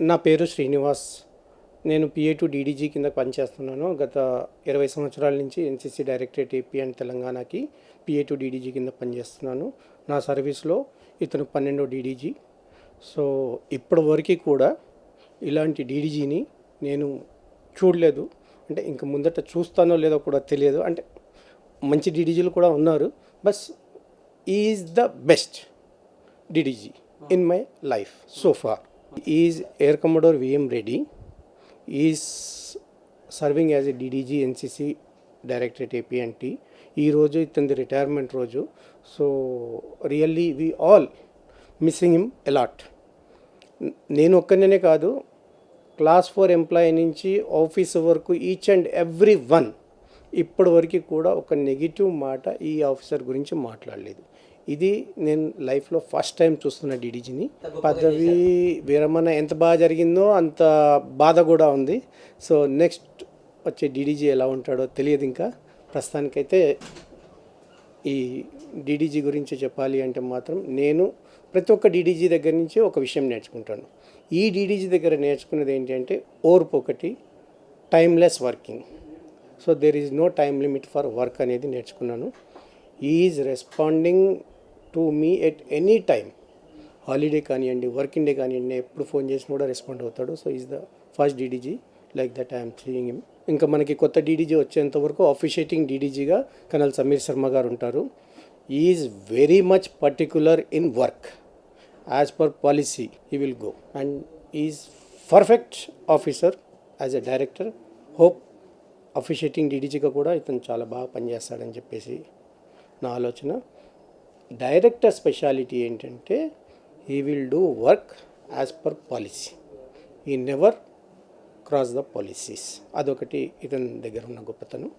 నా పేరు శ్రీనివాస్. నేను పిఏ టు డీడీజీ కింద పనిచేస్తున్నాను. గత ఇరవై సంవత్సరాల నుంచి ఎన్సీసీ డైరెక్టరేట్ ఏపీ అండ్ తెలంగాణకి పిఏ టు డీడీజీ కింద పనిచేస్తున్నాను. నా సర్వీస్లో ఇతను పన్నెండో డీడీజీ సో ఇప్పటి వరకు కూడా ఇలాంటి డీడీజీని నేను చూడలేదు. అంటే ఇంక ముందట చూస్తానో లేదో కూడా తెలియదు. అంటే మంచి డీడీజీలు కూడా ఉన్నారు. Bus is the best DDG in my life so is air commodore V M Reddy is serving as a serving NCC directorate AP NCC Directorate ఈ రోజు ఇతని రిటైర్మెంట్ రోజు. So really we all missing him a lot నేను ఒక్కనే కాదు class four employee నుంచి office వరకు each and every one ఇప్పటి వరకు కూడా ఒక నెగిటివ్ మాట ఈ ఆఫీసర్ గురించి మాట్లాడలేదు. ఇది నేను లైఫ్లో ఫస్ట్ టైం చూస్తున్న డీడీజీని పదవి విరమణ ఎంత బాగా జరిగిందో అంత బాధ కూడా ఉంది. సో నెక్స్ట్ వచ్చే డీడీజీ ఎలా ఉంటాడో తెలియదు ఇంకా. ప్రస్తుతానికైతే ఈ డీడీజీ గురించి చెప్పాలి అంటే మాత్రం నేను ప్రతి ఒక్క డీడీజీ దగ్గర నుంచి ఒక విషయం నేర్చుకుంటాను. ఈ డీడీజీ దగ్గర నేర్చుకున్నది ఏంటంటే ఓర్పు ఒకటి timeless working so there is no time limit for work అనేది నేర్చుకున్నాను. Is responding to me at any time. Holiday కానివ్వండి వర్కింగ్ డే కానివ్వండి ఎప్పుడు ఫోన్ చేసినా కూడా రెస్పాండ్ అవుతాడు. So is the first DDG like that I'm seeing him ఇంకా మనకి కొత్త డీడీజీ వచ్చేంత వరకు అఫిషియేటింగ్ డీడీజీగా కనల్ సమీర్ శర్మ గారు ఉంటారు. Is very much particular in work as per policy he will go and is perfect officer as a director hope officiating డీడీజీగా కూడా ఇతను చాలా బాగా పనిచేస్తాడని చెప్పేసి నా ఆలోచన. డైరెక్టర్ స్పెషాలిటీ ఏంటంటే he will do work as per policy he never cross the policies అదొకటి ఇతని దగ్గర ఉన్న గొప్పతనం.